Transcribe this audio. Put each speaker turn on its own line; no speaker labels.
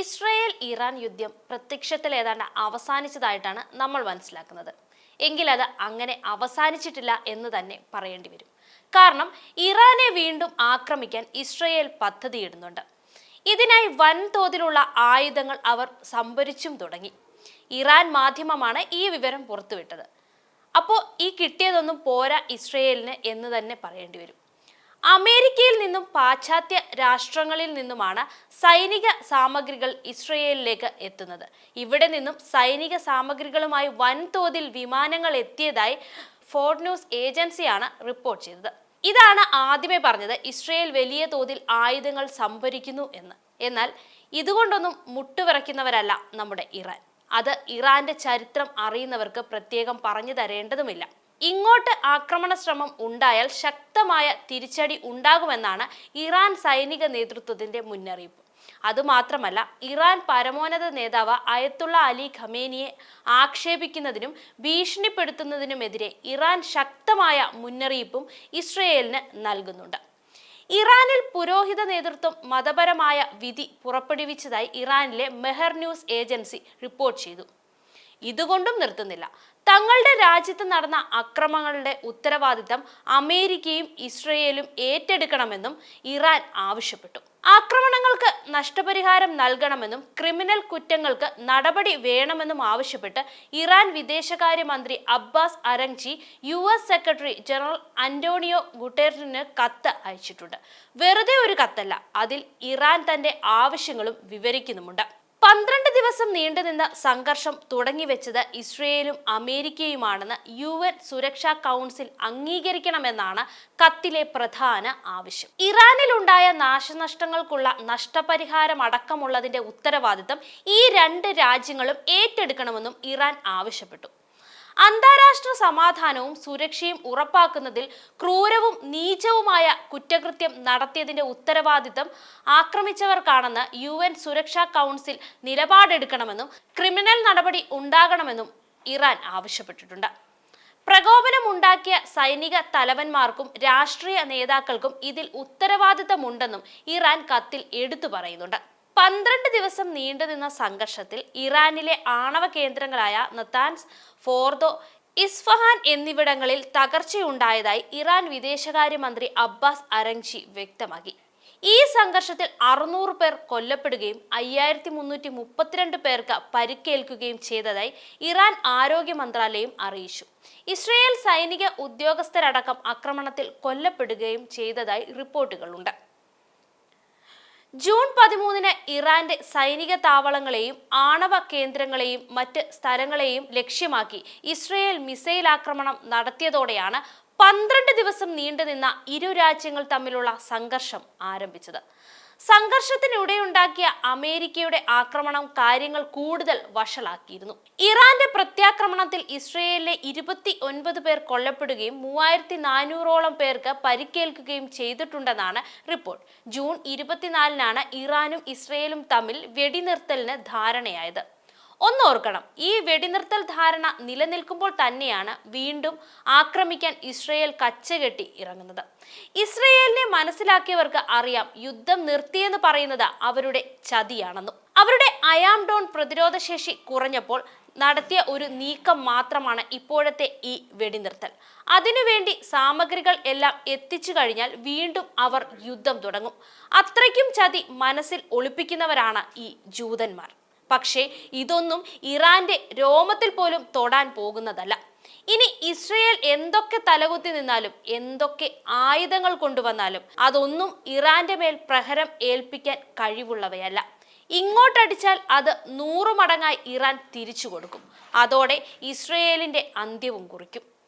Israel Iran യുദ്ധം പ്രത്യക്ഷത്തിൽ ഏതാണ്ട് അവസാനിച്ചതായിട്ടാണ് നമ്മൾ മനസ്സിലാക്കുന്നത്. എങ്കിൽ അത് അങ്ങനെ അവസാനിച്ചിട്ടില്ല എന്ന് തന്നെ പറയേണ്ടി വരും. കാരണം ഇറാനെ വീണ്ടും ആക്രമിക്കാൻ ഇസ്രയേൽ പദ്ധതിയിടുന്നുണ്ട്. ഇതിനായി വൻതോതിലുള്ള ആയുധങ്ങൾ അവർ സംഭരിച്ചും തുടങ്ങി. ഇറാൻ മാധ്യമമാണ് ഈ വിവരം പുറത്തുവിട്ടത്. അപ്പോൾ ഈ കിട്ടിയതൊന്നും പോരാ ഇസ്രയേലിന് എന്ന് തന്നെ പറയേണ്ടി വരും. അമേരിക്കയിൽ നിന്നും പാശ്ചാത്യ രാഷ്ട്രങ്ങളിൽ നിന്നുമാണ് സൈനിക സാമഗ്രികൾ ഇസ്രയേലിലേക്ക് എത്തുന്നത്. ഇവിടെ നിന്നും സൈനിക സാമഗ്രികളുമായി വൻതോതിൽ വിമാനങ്ങൾ എത്തിയതായി ഫോർഡ് ന്യൂസ് ഏജൻസിയാണ് റിപ്പോർട്ട് ചെയ്തത്. ഇതാണ് ആദ്യമേ പറഞ്ഞത് ഇസ്രയേൽ വലിയ തോതിൽ ആയുധങ്ങൾ സംഭരിക്കുന്നു എന്ന്. എന്നാൽ ഇതുകൊണ്ടൊന്നും മുട്ടുവിറയ്ക്കുന്നവരല്ല നമ്മുടെ ഇറാൻ. അത് ഇറാന്റെ ചരിത്രം അറിയുന്നവർക്ക് പ്രത്യേകം പറഞ്ഞു തരേണ്ടതുമില്ല. ഇങ്ങോട്ട് ആക്രമണ ശ്രമം ഉണ്ടായാൽ ശക്തമായ തിരിച്ചടി ഉണ്ടാകുമെന്നാണ് ഇറാൻ സൈനിക നേതൃത്വത്തിന്റെ മുന്നറിയിപ്പ്. അതുമാത്രമല്ല ഇറാൻ പരമോന്നത നേതാവ് അയത്തുള്ള അലി ഖമേനിയെ ആക്ഷേപിക്കുന്നതിനും ഭീഷണിപ്പെടുത്തുന്നതിനുമെതിരെ ഇറാൻ ശക്തമായ മുന്നറിയിപ്പും ഇസ്രയേലിന് നൽകുന്നുണ്ട്. ഇറാനിൽ പുരോഹിത നേതൃത്വം മതപരമായ വിധി പുറപ്പെടുവിച്ചതായി ഇറാനിലെ മെഹർ ന്യൂസ് ഏജൻസി റിപ്പോർട്ട് ചെയ്തു. ഇതുകൊണ്ടും നിർത്തുന്നില്ല. തങ്ങളുടെ രാജ്യത്ത് നടന്ന അക്രമങ്ങളുടെ ഉത്തരവാദിത്തം അമേരിക്കയും ഇസ്രയേലും ഏറ്റെടുക്കണമെന്നും ഇറാൻ ആവശ്യപ്പെട്ടു. ആക്രമണങ്ങൾക്ക് നഷ്ടപരിഹാരം നൽകണമെന്നും ക്രിമിനൽ കുറ്റങ്ങൾക്ക് നടപടി വേണമെന്നും ആവശ്യപ്പെട്ട് ഇറാൻ വിദേശകാര്യമന്ത്രി Abbas Araghchi U S secretary general Antonio ഗുട്ടേറിന് കത്ത് അയച്ചിട്ടുണ്ട്. വെറുതെ ഒരു കത്തല്ല അതിൽ ഇറാൻ തന്റെ ആവശ്യങ്ങളും വിവരിക്കുന്നുമുണ്ട്. പന്ത്രണ്ട് ദിവസം നീണ്ടുനിന്ന സംഘർഷം തുടങ്ങിവെച്ചത് ഇസ്രയേലും അമേരിക്കയുമാണെന്ന് യു എൻ സുരക്ഷാ കൗൺസിൽ അംഗീകരിക്കണമെന്നാണ് കത്തിലെ പ്രധാന ആവശ്യം. ഇറാനിലുണ്ടായ നാശനഷ്ടങ്ങൾക്കുള്ള നഷ്ടപരിഹാരം അടക്കമുള്ളതിന്റെ ഉത്തരവാദിത്തം ഈ രണ്ട് രാജ്യങ്ങളും ഏറ്റെടുക്കണമെന്നും ഇറാൻ ആവശ്യപ്പെട്ടു. അന്താരാഷ്ട്ര സമാധാനവും സുരക്ഷയും ഉറപ്പാക്കുന്നതിൽ ക്രൂരവും നീചവുമായ കുറ്റകൃത്യം നടത്തിയതിന്റെ ഉത്തരവാദിത്തം ആക്രമിച്ചവർക്കാണെന്ന് യു എൻ സുരക്ഷാ കൗൺസിൽ നിലപാടെടുക്കണമെന്നും ക്രിമിനൽ നടപടി ഉണ്ടാകണമെന്നും ഇറാൻ ആവശ്യപ്പെട്ടിട്ടുണ്ട്. പ്രകോപനമുണ്ടാക്കിയ സൈനിക തലവന്മാർക്കും രാഷ്ട്രീയ നേതാക്കൾക്കും ഇതിൽ ഉത്തരവാദിത്തമുണ്ടെന്നും ഇറാൻ കത്തിൽ എടുത്തു പറയുന്നുണ്ട്. പന്ത്രണ്ട് ദിവസം നീണ്ടുനിന്ന സംഘർഷത്തിൽ ഇറാനിലെ ആണവ കേന്ദ്രങ്ങളായ നത്താൻസ് ഫോർദോ ഇസ്ഫഹാൻ എന്നിവിടങ്ങളിൽ തകർച്ചയുണ്ടായതായി ഇറാൻ വിദേശകാര്യമന്ത്രി അബ്ബാസ് അരങ്ചി വ്യക്തമാക്കി. ഈ സംഘർഷത്തിൽ അറുന്നൂറ് പേർ കൊല്ലപ്പെടുകയും അയ്യായിരത്തി മുന്നൂറ്റി മുപ്പത്തിരണ്ട് പേർക്ക് പരിക്കേൽക്കുകയും ചെയ്തതായി ഇറാൻ ആരോഗ്യ മന്ത്രാലയം അറിയിച്ചു. ഇസ്രയേൽ സൈനിക ഉദ്യോഗസ്ഥരടക്കം ആക്രമണത്തിൽ കൊല്ലപ്പെടുകയും ചെയ്തതായി റിപ്പോർട്ടുകളുണ്ട്. ജൂൺ പതിമൂന്നിന് ഇറാന്റെ സൈനിക താവളങ്ങളെയും ആണവ കേന്ദ്രങ്ങളെയും മറ്റ് സ്ഥലങ്ങളെയും ലക്ഷ്യമാക്കി ഇസ്രയേൽ മിസൈൽ ആക്രമണം നടത്തിയതോടെയാണ് പന്ത്രണ്ട് ദിവസം നീണ്ടുനിന്ന ഇരു രാജ്യങ്ങൾ തമ്മിലുള്ള സംഘർഷം ആരംഭിച്ചത്. സംഘർഷത്തിനിടെയുണ്ടാക്കിയ അമേരിക്കയുടെ ആക്രമണം കാര്യങ്ങൾ കൂടുതൽ വഷളാക്കിയിരുന്നു. ഇറാന്റെ പ്രത്യാക്രമണത്തിൽ ഇസ്രയേലിലെ ഇരുപത്തി ഒൻപത് പേർ കൊല്ലപ്പെടുകയും മൂവായിരത്തി നാനൂറോളം പേർക്ക് പരിക്കേൽക്കുകയും ചെയ്തിട്ടുണ്ടെന്നാണ് റിപ്പോർട്ട്. ജൂൺ ഇരുപത്തിനാലിനാണ് ഇറാനും ഇസ്രയേലും തമ്മിൽ വെടിനിർത്തലിന് ധാരണയായത്. ഒന്നോർക്കണം ഈ വെടിനിർത്തൽ ധാരണ നിലനിൽക്കുമ്പോൾ തന്നെയാണ് വീണ്ടും ആക്രമിക്കാൻ ഇസ്രയേൽ കച്ചകെട്ടി ഇറങ്ങുന്നത്. ഇസ്രയേലിനെ മനസ്സിലാക്കിയവർക്ക് അറിയാം യുദ്ധം നിർത്തിയെന്ന് പറയുന്നത് അവരുടെ ചതിയാണെന്നും. അവരുടെ അയാം ഡോൺ പ്രതിരോധ ശേഷി കുറഞ്ഞപ്പോൾ നടത്തിയ ഒരു നീക്കം മാത്രമാണ് ഇപ്പോഴത്തെ ഈ വെടിനിർത്തൽ. അതിനുവേണ്ടി സാമഗ്രികൾ എല്ലാം എത്തിച്ചു കഴിഞ്ഞാൽ വീണ്ടും അവർ യുദ്ധം തുടങ്ങും. അത്രയ്ക്കും ചതി മനസ്സിൽ ഒളിപ്പിക്കുന്നവരാണ് ഈ ജൂതന്മാർ. പക്ഷേ ഇതൊന്നും ഇറാന്റെ രോമത്തിൽ പോലും തൊടാൻ പോകുന്നതല്ല. ഇനി ഇസ്രയേൽ എന്തൊക്കെ തലകുത്തി നിന്നാലും എന്തൊക്കെ ആയുധങ്ങൾ കൊണ്ടുവന്നാലും അതൊന്നും ഇറാന്റെ മേൽ പ്രഹരം ഏൽപ്പിക്കാൻ കഴിവുള്ളവയല്ല. ഇങ്ങോട്ടടിച്ചാൽ അത് നൂറു മടങ്ങായി ഇറാൻ തിരിച്ചു കൊടുക്കും. അതോടെ ഇസ്രയേലിന്റെ അന്ത്യവും കുറിക്കും.